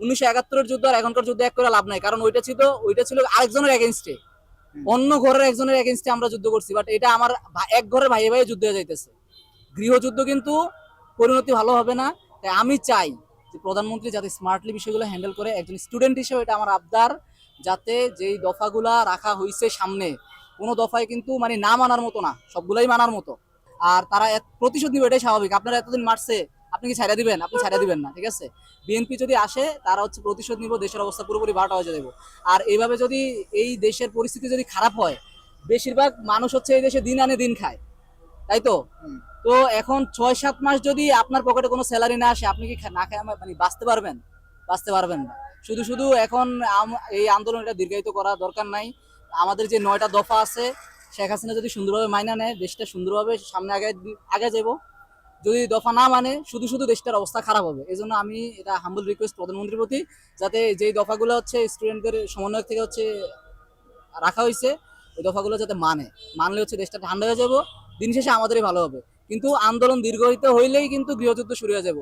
উনিশশো একাত্তরের যুদ্ধ আর এখনকার যুদ্ধ এক করে লাভ নাই। কারণ ওইটা ছিল ওইটা ছিল আরেকজনের এগেনস্টে অন্য ঘরের একজনের এগেনস্টে আমরা যুদ্ধ করছি। বাট এটা আমার এক ঘরের যুদ্ধ হয়ে যাইতেছে। গৃহযুদ্ধ কিন্তু পরিণতি ভালো হবে না। তাই আমি চাই যে প্রধানমন্ত্রী যাতে স্মার্টলি বিষয়গুলো হ্যান্ডেল করে একজন স্টুডেন্ট হিসেবে এটা আমার আবদার যাতে যেই দফাগুলা রাখা হয়েছে সামনে কোনো দফায় কিন্তু মানে না মানার মতো না সবগুলাই মানার মতো। আর তারা প্রতিশোধ নিবে এটাই স্বাভাবিক। আপনারা এতদিন মারছে আপনি কি ছাড়া দিবেন? আপনি ছাড়া দিবেন না ঠিক আছে? বিএনপি যদি আসে তারা হচ্ছে প্রতিশোধ নিব দেশের অবস্থা পুরোপুরি বারোটা হয়ে যাবে। আর এইভাবে যদি এই দেশের পরিস্থিতি যদি খারাপ হয় বেশিরভাগ মানুষ হচ্ছে এই দেশে দিন আনে দিন খায়। তাই তো? তো এখন ছয় সাত মাস যদি আপনার পকেটে কোনো স্যালারি না আসে আপনি কি না খায় মানে বাঁচতে পারবেন? বাঁচতে পারবেন না। শুধু শুধু এখন এই আন্দোলন এটা দীর্ঘায়িত করা দরকার নাই। আমাদের যে নয়টা দফা আছে শেখ হাসিনা যদি সুন্দরভাবে মাইনা নেয় দেশটা সুন্দরভাবে সামনে আগে আগে যাব যদি দফা না মানে শুধু শুধু দেশটার অবস্থা খারাপ হবে। এই জন্য আমি এটা হাম্বল রিকোয়েস্ট প্রধানমন্ত্রীর প্রতি, যাতে যেই দফাগুলো হচ্ছে স্টুডেন্টদের সমন্বয় থেকে হচ্ছে রাখা হয়েছে, ওই দফাগুলো যাতে মানে। মানলে হচ্ছে দেশটা ঠান্ডা হয়ে যাব, দিন শেষে আমাদেরই ভালো হবে। কিন্তু আন্দোলন দীর্ঘায়িত হইলেই কিন্তু গৃহযুদ্ধ শুরু হয়ে যাব।